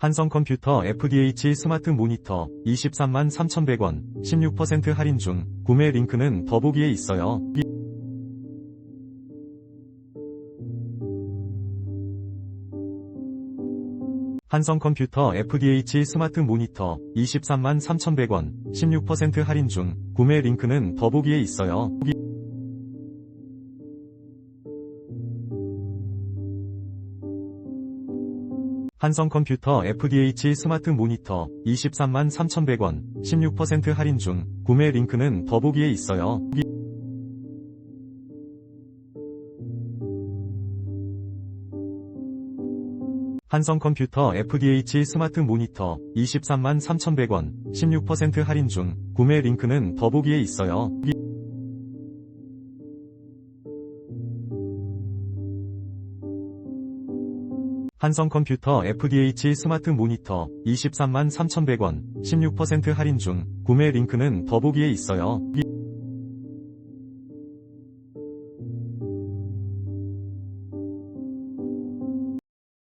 한성 컴퓨터 FDH 스마트 모니터 23만 3,100원 16% 할인 중 구매 링크는 더보기에 있어요. 한성 컴퓨터 FDH 스마트 모니터 23만 3,100원 16% 할인 중 구매 링크는 더보기에 있어요. 한성 컴퓨터 FDH 스마트 모니터 23만 3,100원 16% 할인 중 구매 링크는 더보기에 있어요. 한성 컴퓨터 FDH 스마트 모니터 23만 3,100원 16% 할인 중 구매 링크는 더보기에 있어요. 한성 컴퓨터 FDH 스마트 모니터 23만 3,100원 16% 할인 중 구매 링크는 더보기에 있어요.